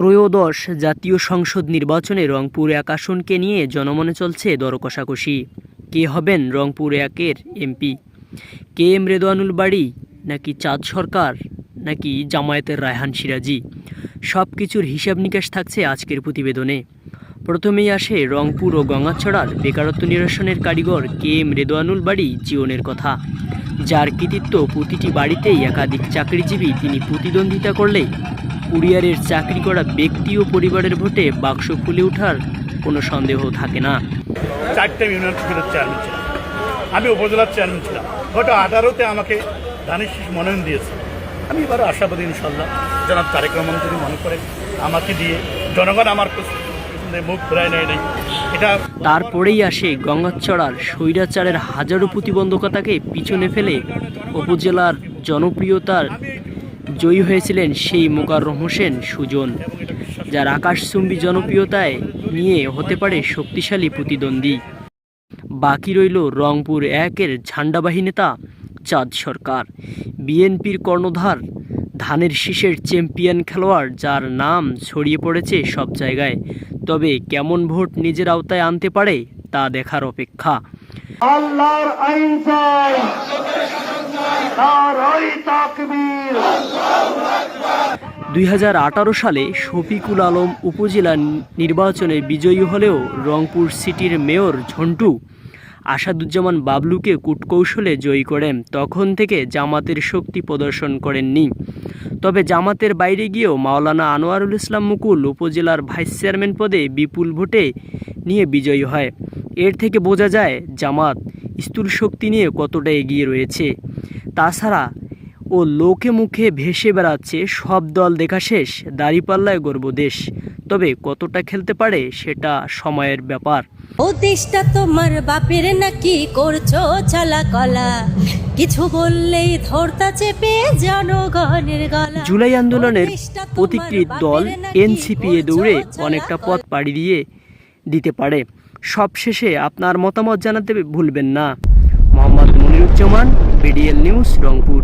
ত্রয়োদশ জাতীয় সংসদ নির্বাচনে রংপুর এক আসনকে নিয়ে জনমনে চলছে দরকষাকষি। কে হবেন রংপুর একের এমপি? কে এম রেদওয়ানুল বাড়ি, নাকি চাঁদ সরকার, নাকি জামায়াতের রায়হান সিরাজি? সব কিছুর হিসাব নিকাশ থাকছে আজকের প্রতিবেদনে। প্রথমেই আসে রংপুর ও গঙ্গাছড়ার বেকারত্ব নিরসনের কারিগর কে এম রেদওয়ানুল বাড়ি জীবনের কথা। যার কৃতিত্ব প্রতিটি বাড়িতেই একাধিক চাকরিজীবী তিনি প্রতিদ্বন্দ্বিতা করলে কুরিয়ারের চাকরি করা ব্যক্তি ও পরিবারের ভোটে বাক্স খুলে ওঠার কোনো সন্দেহ থাকে না। চারটে ইউনিয়ন পরিষদের চেয়ারম্যান ছিলাম। আমি উপজেলার চেয়ারম্যান ছিলাম। গত আঠারোতে আমাকে ধানের শীষ মনোনয়ন দিয়েছে। আমি এবার আশাবাদী ইনশাল্লাহ জনাব তারেক রহমান যদি মনে করেন আমাকে দিয়ে জনগণ আমার মুখ ফেরায় নেয় নাই এটা তারপরেই আসে গঙ্গাচড়ার স্বৈরাচারের হাজারো প্রতিবন্ধকতাকে পিছনে ফেলে উপজেলার জনপ্রিয়তার জয়ী হয়েছিলেন সেই মোকাররম হোসেন সুজন, যার আকাশচুম্বী জনপ্রিয়তায় নিয়ে হতে পারে শক্তিশালী প্রতিদ্বন্দ্বী। বাকি রইল রংপুর একের ঝান্ডাবাহী নেতা চাঁদ সরকার। বিএনপির কর্ণধার, ধানের শীষের চ্যাম্পিয়ন খেলোয়াড় যার নাম ছড়িয়ে পড়েছে সব জায়গায়। তবে কেমন ভোট নিজের আওতায় আনতে পারে, তা দেখার অপেক্ষা। আল্লাহর আইন চাই। দুই হাজার আঠারো সালে শফিকুল আলম উপজেলা নির্বাচনে বিজয়ী হলেও রংপুর সিটির মেয়র ঝন্টু আসাদুজ্জামান বাবলুকে কূটকৌশলে জয়ী করেন। তখন থেকে জামাতের শক্তি প্রদর্শন করেননি। তবে জামাতের বাইরে গিয়েও মাওলানা আনোয়ারুল ইসলাম মুকুল উপজেলার ভাইস চেয়ারম্যান পদে বিপুল ভোটে নিয়ে বিজয়ী হয়। এর থেকে বোঝা যায়, জামাত স্থূল শক্তি নিয়ে কতটা এগিয়ে রয়েছে। তাছাড়া ও লোকে মুখে ভেসে বেড়াচ্ছে সব দল দেখা শেষ দাঁড়িপাল্লায় গর্ব দেশ। তবে কতটা খেলতে পারে সেটা সময়ের ব্যাপার। ও দেশটা তোমার বাপের নাকি করছ চালা কলা কিছু বললেই ধরতা চেপে জনগণের গলা। জুলাই আন্দোলনের প্রতিকৃত দল এনসিপি এ দৌড়ে অনেকটা পথ পাড়ি দিয়ে দিতে পারে। সবশেষে আপনার মতামত জানাতে ভুলবেন না। Mohammad Moniruzzaman BDL news Rangpur.